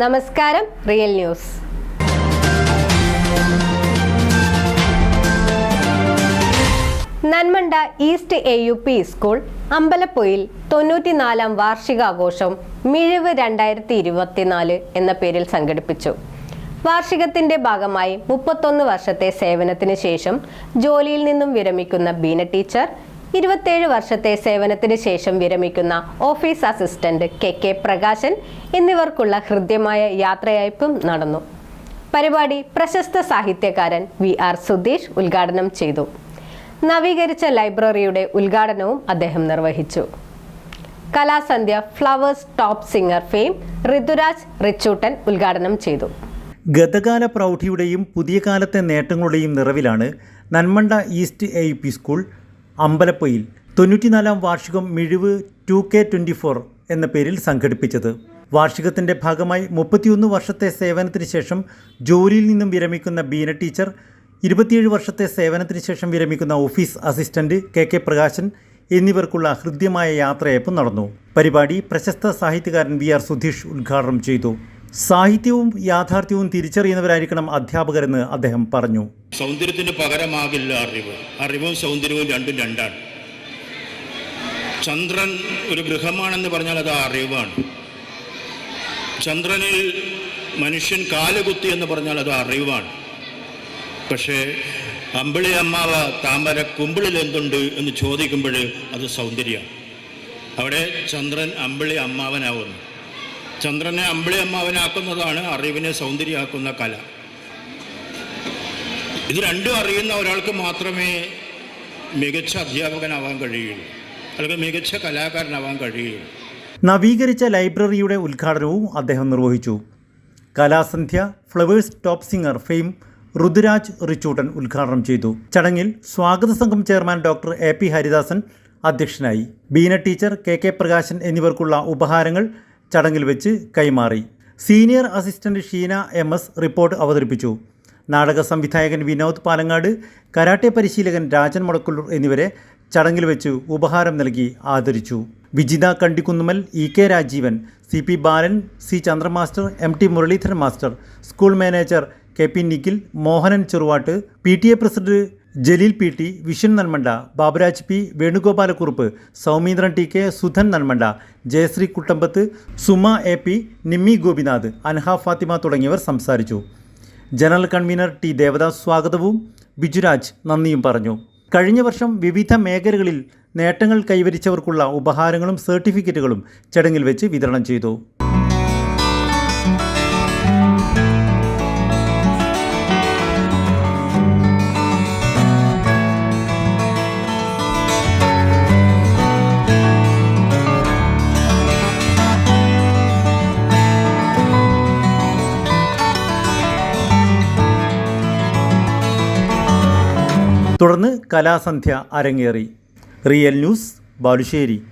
നമസ്കാരം real news. Nanmanda east A U P school Ambalappoyil തൊണ്ണൂറ്റിനാലാം വാർഷികാഘോഷം മിഴിവ് രണ്ടായിരത്തി ഇരുപത്തിനാല് എന്ന പേരിൽ സംഘടിപ്പിച്ചു. വാർഷികത്തിന്റെ ഭാഗമായി മുപ്പത്തൊന്ന് വർഷത്തെ സേവനത്തിന് ശേഷം ജോലിയിൽ നിന്നും വിരമിക്കുന്ന ബീന ടീച്ചർ ഇരുപത്തേഴ് വർഷത്തെ സേവനത്തിന് ശേഷം വിരമിക്കുന്ന office assistant K K Prakashan എന്നിവർക്കുള്ള ഹൃദ്യമായ യാത്രയയപ്പും നടന്നു. പരിപാടി പ്രശസ്ത സാഹിത്യകാരൻ വി ആർ സുധീഷ് ഉദ്ഘാടനം ചെയ്തു. നവീകരിച്ച ലൈബ്രറിയുടെ ഉദ്ഘാടനവും അദ്ദേഹം നിർവഹിച്ചു. കലാസന്ധ്യ Flowers top singer fame Rithuraj Richuttan ഉദ്ഘാടനം ചെയ്തു. ഗതകാല പ്രൗഢിയുടെയും പുതിയ കാലത്തെ നേട്ടങ്ങളുടെയും നിറവിലാണ് Nanmanda east A P school Ambalappoyil തൊണ്ണൂറ്റിനാലാം വാർഷികം മിഴിവ് ടു കെ ട്വന്റി ഫോർ എന്ന പേരിൽ സംഘടിപ്പിച്ചത്. വാർഷികത്തിന്റെ ഭാഗമായി മുപ്പത്തിയൊന്ന് വർഷത്തെ സേവനത്തിന് ശേഷം ജോലിയിൽ നിന്നും വിരമിക്കുന്ന ബീന ടീച്ചർ ഇരുപത്തിയേഴ് വർഷത്തെ സേവനത്തിന് ശേഷം വിരമിക്കുന്ന office assistant K K Prakashan എന്നിവർക്കുള്ള ഹൃദ്യമായ യാത്രയപ്പ് നടന്നു. പരിപാടി പ്രശസ്ത സാഹിത്യകാരൻ വി ആർ സുധീഷ് ഉദ്ഘാടനം ചെയ്തു. സാഹിത്യവും യാഥാർത്ഥ്യവും തിരിച്ചറിയുന്നവരായിരിക്കണം അധ്യാപകരെന്ന് അദ്ദേഹം പറഞ്ഞു. സൗന്ദര്യത്തിന് പകരമാകില്ല അറിവ്. അറിവും സൗന്ദര്യവും രണ്ടും രണ്ടാണ്. ചന്ദ്രൻ ഒരു ഗൃഹമാണെന്ന് പറഞ്ഞാൽ അത് അറിവാണ്. ചന്ദ്രനിൽ മനുഷ്യൻ കാലുകുത്തി എന്ന് പറഞ്ഞാൽ അത് അറിവാണ്. പക്ഷേ അമ്പിളി അമ്മാവ താമര കുമ്പിളിൽ എന്തുണ്ട് എന്ന് ചോദിക്കുമ്പോൾ അത് സൗന്ദര്യമാണ്. അവിടെ ചന്ദ്രൻ അമ്പിളി അമ്മാവനാവുന്നു. ചന്ദ്രനെ അമ്പിളി അമ്മാവനാക്കുന്നതാണ് അറിവിനെ സൗന്ദര്യമാക്കുന്ന കല. ഇത് രണ്ടും അറിയുന്ന ഒരാൾക്ക് മാത്രമേ മികച്ച അധ്യാപകനാവാൻ കഴിയുള്ളൂ. അല്ലെങ്കിൽ മികച്ച കലാകാരനാവാൻ കഴിയുള്ളൂ. നവീകരിച്ച ലൈബ്രറിയുടെ ഉദ്ഘാടനവും അദ്ദേഹം നിർവഹിച്ചു. കലാസന്ധ്യ flowers top singer fame Rituraj Richuttan ഉദ്ഘാടനം ചെയ്തു. ചടങ്ങിൽ സ്വാഗത സംഘം chairman doctor A P Haridasan അധ്യക്ഷനായി. Beena teacher K K Prakashan എന്നിവർക്കുള്ള ഉപഹാരങ്ങൾ ചടങ്ങിൽ വെച്ച് കൈമാറി. Senior assistant Sheena M S report അവതരിപ്പിച്ചു. നാടക സംവിധായകൻ വിനോദ് പാലങ്ങാട് കരാട്ടെ പരിശീലകൻ രാജൻ മുടക്കുള്ളൂർ എന്നിവരെ ചടങ്ങിൽ വെച്ച് ഉപഹാരം നൽകി ആദരിച്ചു. Vijitha Kandikkunnummal E K Rajeevan C P Balan C Chandra master M T Muraleedharan master school manager K P Nikhil Mohanan Cheruvatt P T A president Jaleel P T vision Nanmanda Baburaj P Venugopalakurup Saumindran T K Sudhan Nanmanda Jayashree Kuttampath Suma A P Nimmi Gopinath Anha Fathima തുടങ്ങിയവർ സംസാരിച്ചു. General convener T Devdas സ്വാഗതവും. ബിജുരാജ് നന്ദിയും പറഞ്ഞു. കഴിഞ്ഞ വർഷം വിവിധ മേഖലകളിൽ നേട്ടങ്ങൾ കൈവരിച്ചവർക്കുള്ള ഉപഹാരങ്ങളും സർട്ടിഫിക്കറ്റുകളും ചടങ്ങിൽ വെച്ച് വിതരണം ചെയ്തു. തുടർന്ന് കലാസന്ധ്യ അരങ്ങേറി. Real news Balussery.